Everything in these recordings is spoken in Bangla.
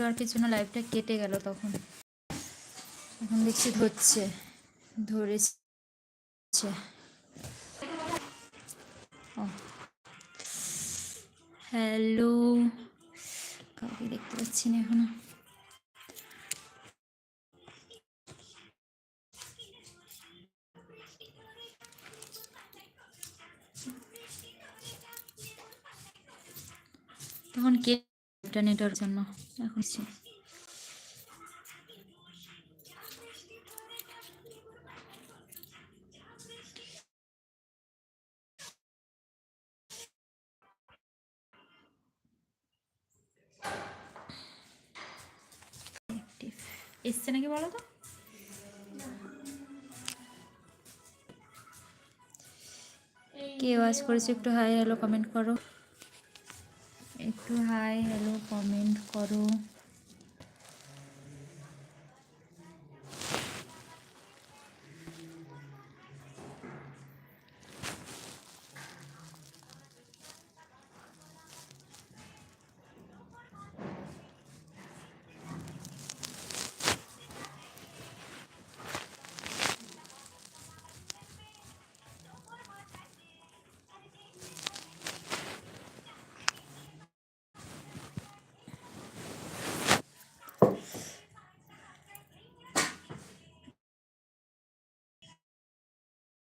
নেটওয়ার্কের জন্য লাইভটা কেটে গেল তখন। এখন দেখছি ধরছে, ধরেছে। হ্যালো। কাউকে দেখতে পাচ্ছি না এখনও। তখন কে নেটওয়ার্ক জন্য। এখন এসছে নাকি বলো তো? কে ওয়াজ করেছে একটু হাই হ্যালো কমেন্ট করো। একটু হাই হ্যালো কমেন্ট করো।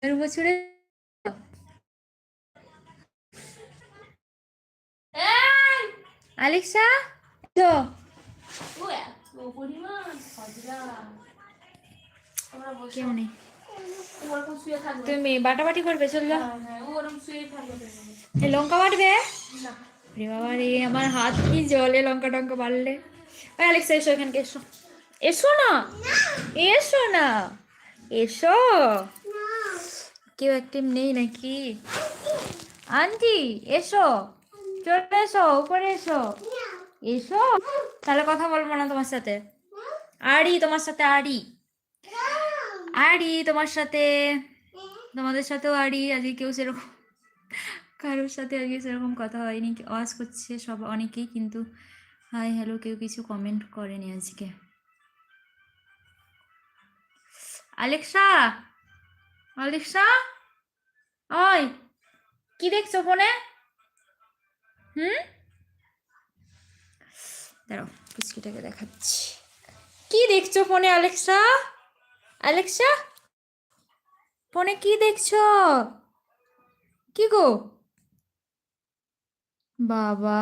এর বছরে আলেক্সা তো কেউ নেই। তুমি বাটাবাটি করবে চল যাও এ লঙ্কা বাটবে? রে বাবা রে আমার হাত কি জলে লঙ্কা টঙ্কা বাড়লে। অ্যালেক্সা এসো এখানকে এসো। এসো না। এসো না। এসো। কেউ অ্যাক্টিভ নেই নাকি? আন্টি, এসো। চলে এসো, উপরে এসো। এসো? তাহলে কথা বলব না তোমার সাথে। আড়ি, তোমার সাথে আড়ি। আড়ি, তোমার সাথে। তোমাদের সাথেও আড়ি। আজকে কেউ সেরকম কারোর সাথে আজকে সেরকম কথা হয়নি। আওয়াজ করছে সব অনেকেই, কিন্তু হাই হ্যালো কেউ কিছু কমেন্ট করেনি আজকে। আলেক্সা! আলেক্সা? ওই, কি দেখছ ফোনে? হুম? দাঁড়াও পুচকিটাকে দেখাচ্ছি। কি দেখছ ফোনে, আলেক্সা? আলেক্সা? ফোনে কি দেখছ? কি গো? বাবা,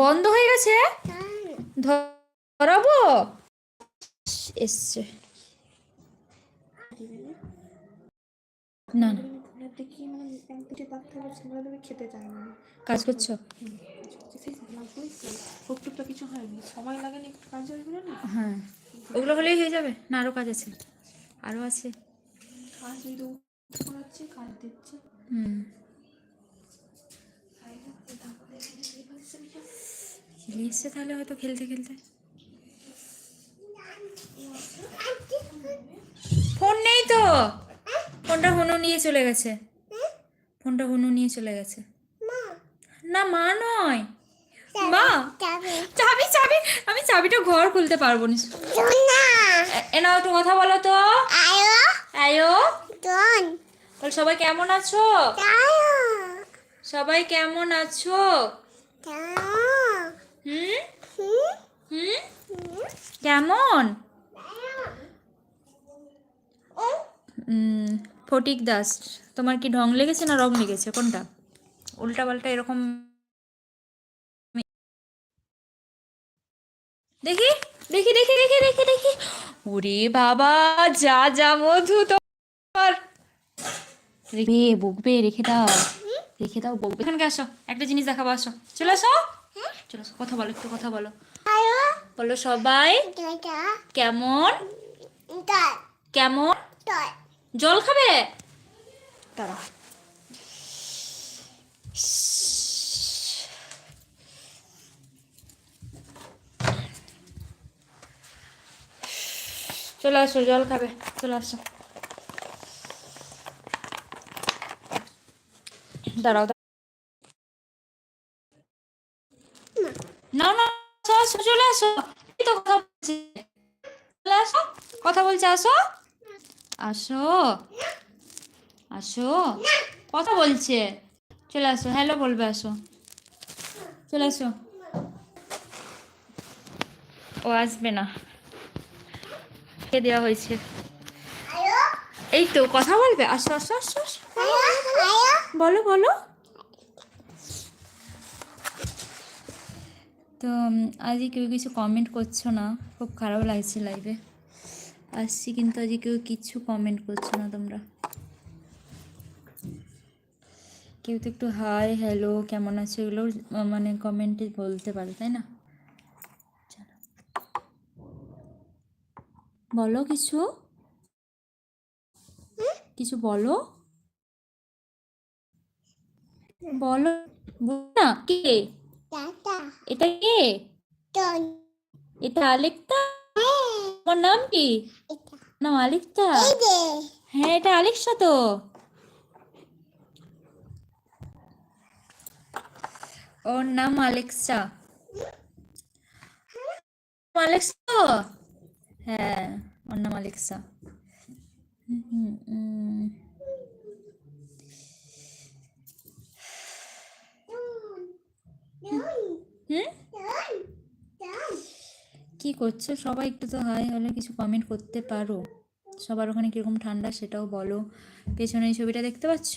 বন্ধ হয়ে গেছে? ধরাবো? এসছে। না না। দেখি মানে এক দুটি দাগ থাকলে ছেলেরা দেবে খেতে চায় না। কাজ করছ? কিছু হয়নি। সময় লাগে না একটু কাজ হয়ে না? হ্যাঁ। ওগুলো হলেই হয়ে যাবে? না আরও কাজ আছে। আরও আছে। কাজ তো করাচ্ছে কাজ দিচ্ছে। হুম। খেলে এসছে তাহলে হয়তো খেলতে খেলতে। ফোন নেই তো! নিয়ে চলে গেছে। ফোনটা হনু নিয়ে চলে গেছে। না মা নয়। মা। চাবি। চাবি আমি চাবিটা ঘর খুলতে পারব না। এ- এ নাও একটু কথা বলো তো। আয়ো। বল সবাই কেমন আছো? সবাই কেমন আছো? হুম? হুম? কেমন? ফটিক দাস তোমার কি ঢং লেগেছে না রং লেগেছে? কোনটা? উল্টা পাল্টা এরকম দেখি দেখি দেখি দেখি দেখি দেখি। ওরে বাবা যা যা মধু তোমার রেখে বকবে রেখে দাও। রেখে দাও বকবে এখানকে আসো একটা জিনিস দেখাবো আসো। চলে আসো। চলে আসো কথা বলো একটু কথা বলো। বলো সবাই কেমন? কেমন? জল খাবে? দাঁড়া। চলে আসো জল খাবে চলে আসো। দাঁড়াও। না না আসো চলে আসো। কথা বলছে। চলে আসো কথা বলছে আসো। আসো। আসো। কথা বলছে। চলে আসো, হ্যালো বলবে, আসো। চলে আসো। ও আসবে না। কে দেওয়া হয়েছে? এই তো, কথা বলবে। আসো আসো আসো। বলো বলো। তো আজকে কেউ কিছু কমেন্ট করছ না? খুব খারাপ লাগছে লাইভে আসছি কিন্তু আজকে কেউ কিছু কমেন্ট করছ না তোমরা। কেউ তো একটু হাই হ্যালো কেমন আছে এগুলো মানে কমেন্টে বলতে পারো তাই না? বলো কিছু? কিছু বলো? বলো না কে? এটা কে? এটা আলেক্তা তোমার নাম কি? নাম আলেক্তা হ্যাঁ এটা আলেক্সা তো। ওর নাম আলেক্সা। আলেক্সা? হ্যাঁ ওর নাম আলেক্সা। হুম? কি করছ? সবাই একটু তো হাই হলে কিছু কমেন্ট করতে পারো। সবার ওখানে কীরকম ঠান্ডা সেটাও বলো। পেছনে এই ছবিটা দেখতে পাচ্ছ?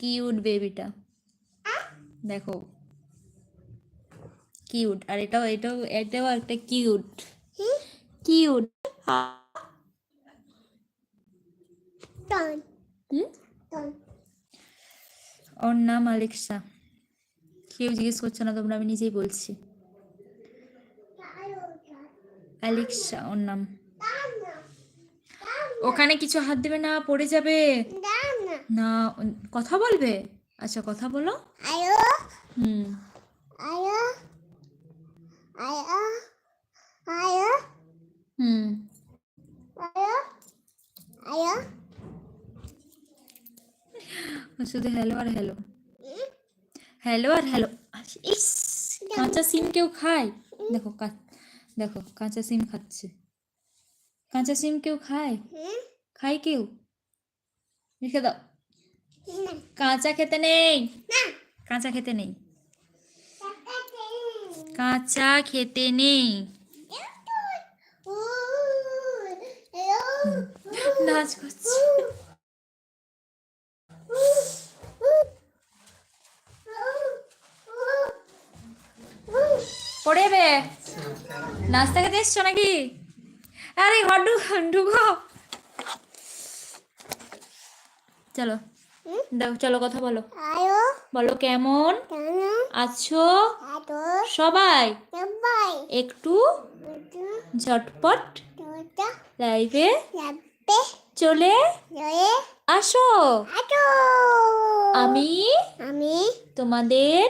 কিউট বেবিটা দেখো। কিউট আর এটাও এটাও এটাও একটা কিউট কিউট ওর নাম আলেক্সা। কেউ জিজ্ঞেস করছে না, তোমরা আমি নিজেই বলছি। অ্যালেক্সা ওর নাম। ওখানে কিছু হাত দেবে না পড়ে যাবে? না কথা বলবে? আচ্ছা কথা বলো। হুম। হুম। ও শুধু হ্যালো আর হ্যালো হ্যালো আর হ্যালো ইস কাঁচা সিম কেউ খায়? দেখো কা- দেখো কাঁচা সিম খাচ্ছে। কাঁচা সিম কেউ খায়? খায় কেউ? রেখে দাও। কাঁচা খেতে নেই? কাঁচা খেতে নেই? কাঁচা খেতে নেই। নাচ করছে। পড়ে যাবে নাস্তা খেতে এসছো নাকি? আরে ঘর ঢুকো ঢুকো চলো দাও চলো কথা বলো। বলো কেমন? আছো? সবাই? একটু ঝটপট লাইভে চলে আসো। আমি আমি তোমাদের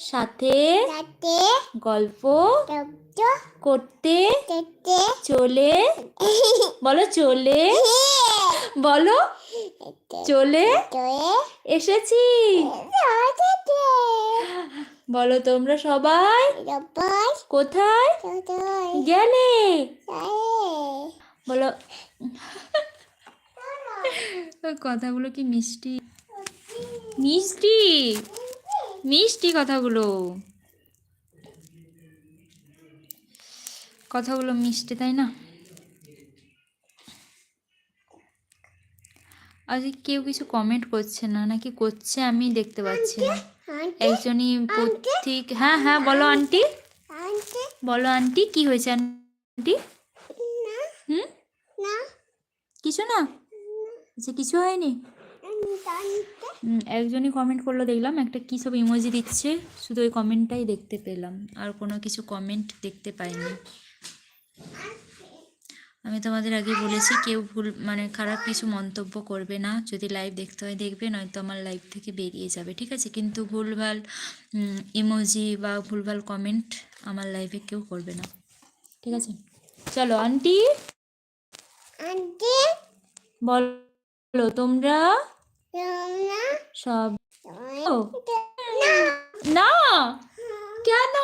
সাথে গল্প করতে চলে বলো চলে বলো চলে এসেছি। বলো তোমরা সবাই কোথায় গেলে? বলো। কথাগুলো কি মিষ্টি? মিষ্টি? মিষ্টি কথাগুলো। কথাগুলো মিষ্টি তাই না? আজকে কেউ কিছু কমেন্ট করছে না নাকি করছে আমি দেখতে পাচ্ছি না। একজনই পথিক হ্যাঁ হ্যাঁ বলো আন্টি। বলো আন্টি কি হয়েছে আন্টি? হুম? না। কিছু না? আচ্ছা কিছু হয়নি? একজনই কমেন্ট করল দেখলাম একটা কী সব ইমোজি দিচ্ছে। শুধু ওই কমেন্টটাই দেখতে পেলাম। আর কোনো কিছু কমেন্ট দেখতে পাইনি। আমি তোমাদের আগে বলেছি কেউ ভুল মানে খারাপ কিছু মন্তব্য করবে না। যদি লাইভ দেখতে হয় দেখবে নয়তো আমার লাইভ থেকে বেরিয়ে যাবে ঠিক আছে? কিন্তু ভুলভাল ইমোজি বা ভুলভাল কমেন্ট আমার লাইভে কেউ করবে না। ঠিক আছে? চলো আন্টি আন্টি বলো তোমরা? তোমরা সব না। কেন?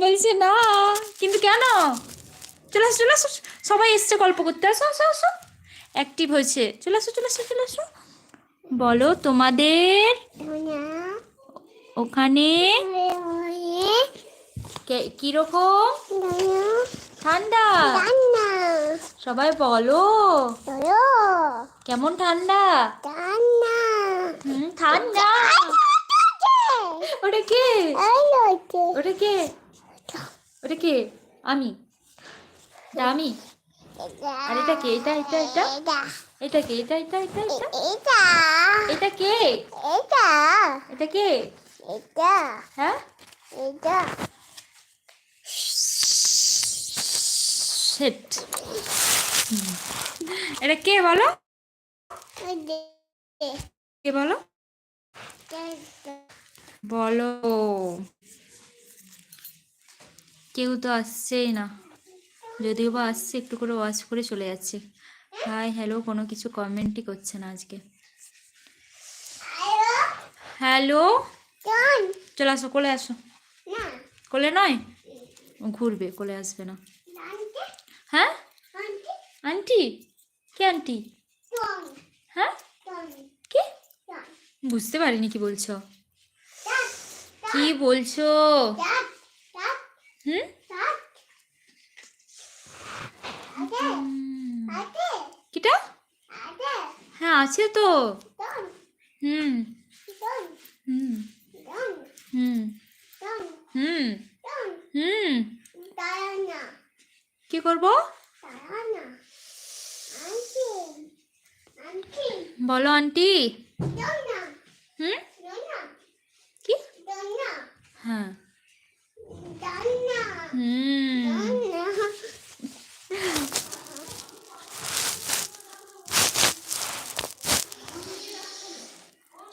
বলছে না। কিন্তু কেন? চলে আসো চলে আসো। সবাই এসছে গল্প করতে। আসো আসো আসো। অ্যাক্টিভ হয়েছে। চলে আসো চলে আসো চলে আসো। বলো তোমাদের ওখানে কে- কীরকম? ঠান্ডা। সবাই বলো। তোলো কেমন ঠান্ডা? টান্না হুম ঠান্ডা? ওটা কে? ওটা কে? ওটা কে? আমি। এটা আমি। আর এটা কে? এটা এটা এটা? এটা এটা কে? এটা এটা এটা এটা? এটা। এটা কে? এটা। এটা কে? এটা। হ্যাঁ? এটা। সেট এটা কে বলো? কে বলো? বলো। কেউ তো আসছেই না। যদিও বা আসছে একটু করে ওয়াচ করে চলে যাচ্ছে। হাই হ্যালো কোনো কিছু কমেন্টই করছে না আজকে। হ্যালো চলে আসো কোলে আসো। কোলে নয়? ও ঘুরবে কোলে আসবে না। হ্যাঁ? আন্টি কে আন্টি হ্যাঁ? কি? বুঝতে পারিনি কি বলছো। কি বলছো? হুম? কিটা? হ্যাঁ আছে তো। হুম। হুম। হুম। হুম। হুম। কি করব দাঁড়ানা আন্টি আন্টি বলো আন্টি। হুম? কি? হ্যাঁ। হুম।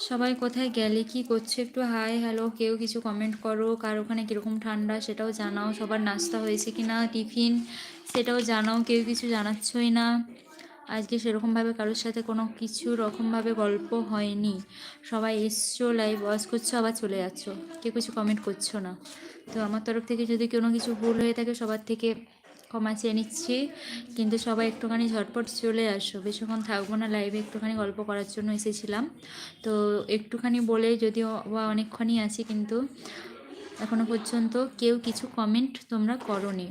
সবাই কোথায় গেলে কি করছ? একটু হাই হ্যালো কেউ কিছু কমেন্ট করো। কার ওখানে কীরকম ঠান্ডা সেটাও জানাও। সবার নাস্তা হয়েছে কি না টিফিন সেটাও জানাও। কেউ কিছু জানাচ্ছই না। আজকে সেরকমভাবে কারোর সাথে কোনো কিছু রকমভাবে গল্প হয়নি। সবাই এসছো লাইভ ওয়াচ করছ, আবার চলে যাচ্ছ। কেউ কিছু কমেন্ট করছ না। তো আমার তরফ থেকে যদি কোনো কিছু ভুল হয়ে থাকে, সবার থেকে ক্ষমা চেয়ে নিচ্ছি। কিন্তু সবাই একটুখানি ঝটপট চলে আসো। বেশিক্ষণ থাকব না লাইভে একটুখানি গল্প করার জন্য এসেছিলাম। তো একটুখানি বলে যদিও বা অনেকক্ষণই আছি, কিন্তু এখনও পর্যন্ত কেউ কিছু কমেন্ট তোমরা করনি।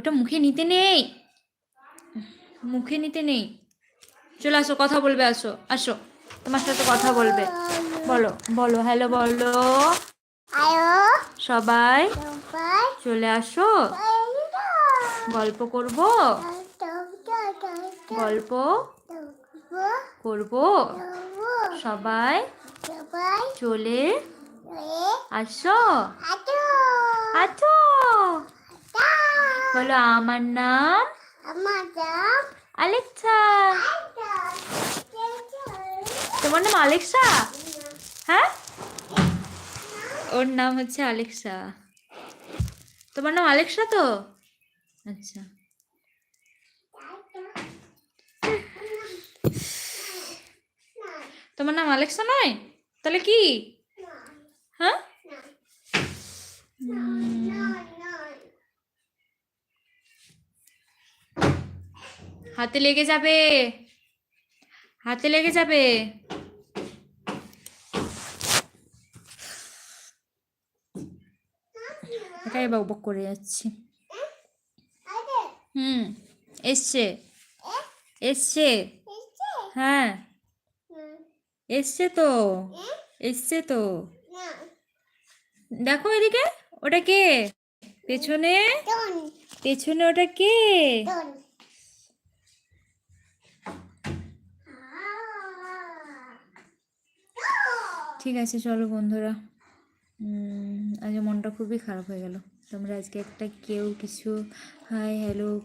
ওটা মুখে নিতে নেই। মুখে নিতে নেই। চলে আসো কথা বলবে আসো আসো। তোমার সাথে কথা বলবে। বলো বলো হ্যালো বলো। সবাই চলে আসো। গল্প করব। গল্প করব। সবাই চলে আসো। আছো। বলো আমার নাম আমার দাম আলেক্সা। তোমার নাম আলেক্সা? হ্যাঁ? ওর নাম হচ্ছে আলেক্সা। তোমার নাম আলেক্সা তো? আচ্ছা। তোমার নাম আলেক্সা নয়? তাহলে কি? হ্যাঁ? হাতে লেগে যাবে। হাতে লেগে যাবে। একাই বক করে যাচ্ছি। হুম এসছে। এসছে। হ্যাঁ। এসছে তো। এসছে তো। দেখো এদিকে ওটা কে? পেছনে? পেছনে ওটা কে? ঠিক আছে চলো বন্ধুরা। আজ মনটা খুবই খারাপ হয়ে গেল। তোমরা আজকে একটা কেউ কিছু হাই হ্যালো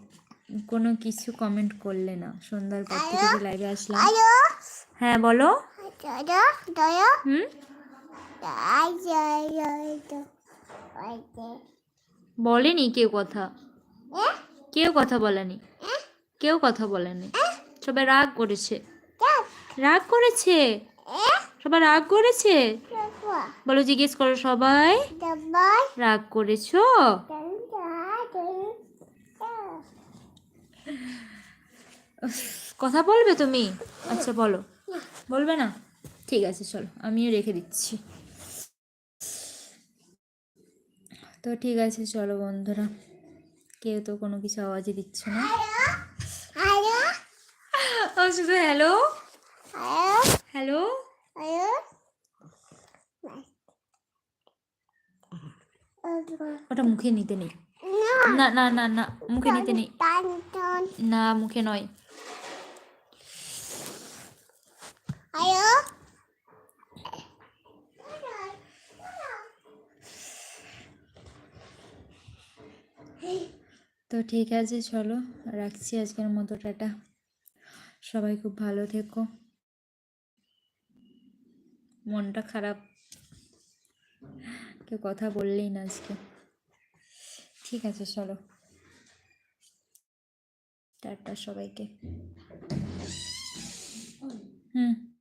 কোনো কিছু কমেন্ট করলে না। সন্ধ্যার পর থেকে লাইভে আসলাম। হ্যাঁ বলো। হুম? বলেনি কেউ কথা। কেউ কথা বলেনি। কেউ কথা বলেনি। সবাই রাগ করেছে। রাগ করেছে। সবাই রাগ করেছে? বলো জিজ্ঞেস করো সবাই. রাগ করেছ? কথা বলবে তুমি? আচ্ছা বলো। বলবে না? ঠিক আছে চলো আমিও রেখে দিচ্ছি। তো ঠিক আছে চলো বন্ধুরা। কেউ তো কোনো কিছু আওয়াজই দিচ্ছে না. শুধু হ্যালো? হ্যালো. ওটা মুখে নিতে নেই। না। না না না মুখে নিতে নেই. না মুখে নয়। তো ঠিক আছে চলো রাখছি আজকের মতো টাটা। সবাই খুব ভালো থেকো। মনটা খারাপ। কেউ কথা বললেই না আজকে। ঠিক আছে চলো। টাটা সবাইকে। হুম।